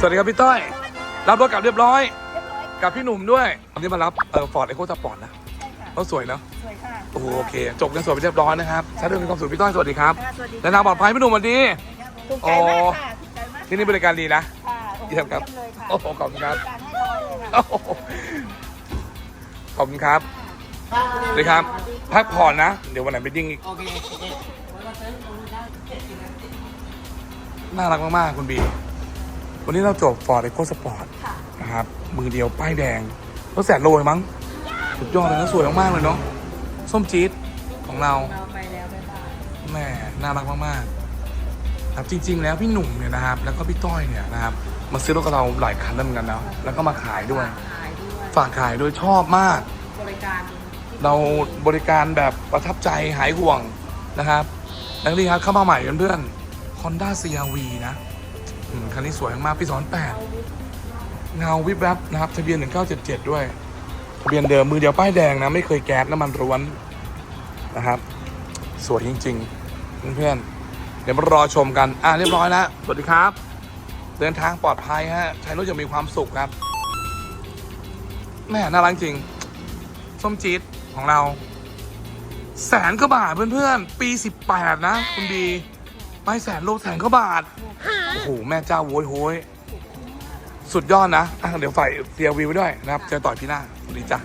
สวัสดีครับพี่ต้อย รับรถกลับเรียบร้อย เรียบร้อยกับพี่หนุ่มด้วยวันนี้มารับเออฟอร์ดไอโคสปอร์ตนะใช่ค่ะเขาสวยเนาะสวยค่ะโอ้โหโอเค จบกันสวยไปเรียบร้อยนะครับใช้เรื่องมีความสุขพี่ต้อยสวัสดีครับค่ะสวัสดีและทางปลอดภัยพี่หนุ่มสวัสดี ถูกใจมากค่ะถูกใจมากที่นี่บริการดีนะ ค่ะโอ้โหเยี่ยมครับ เลยค่ะโอ้โหขอบคุณครับบริการให้ร้อยเลยค่ะ โอ้โหขอบคุณครับสวัสดีครับพักผ่อนนะ เดี๋ยววันไหนไปดิ้งอีกโอเคโอเคน่ารักมาก ๆ คุณบี วันนี้เราจบฟอร์ดไอโคสปอร์ตค่ะ นะครับ มือเดียวป้ายแดงรถแสนโลเลยมั้ง สุดยอดเลยนะสวยมากๆเลยเนาะ ส้มจี๊ดของเรา เราไปแล้วบ๊ายบาย แหม่น่ารักมากๆครับจริง ๆ แล้วพี่หนุ่มเนี่ยนะครับ แล้วก็พี่ต้อยเนี่ยนะครับ มาซื้อรถกับเราหลายคันแล้วเหมือนกันนะแล้วก็มาขายด้วย ขายด้วยฝากขายด้วยชอบมาก บริการเราบริการแบบประทับใจหายห่วงนะครับนักเรียนครับเข้ามาใหม่เพื่อนๆ Honda CRV นะอืม คันนี้สวยมากปี2008เงาวิบแวบนะครับทะเบียน1977ด้วยทะเบียนเดิมมือเดียวป้ายแดงนะไม่เคยแก๊สน้ำมันร้วนนะครับ สวยจริงๆเพื่อนๆเดี๋ยวมารอชมกันอะเรียบร้อยแล้วสวัสดีครับ เดินทางปลอดภัยฮะใช้รถอย่างมีความสุขครับแม่น่ารักจริง ส้มจี๊ดของเรา แสนกว่าบาทเพื่อนๆ ปี 18 นะ คุณดี ไปแสนโลแสนกว่าบาท โอ้โหแม่เจ้าโวยโหยสุดยอดนะอะเดี๋ยวฝ่ายเตียวีไว้ด้วยนะครับ เจอต่อยพี่หน้าสวัสดีจ้ะ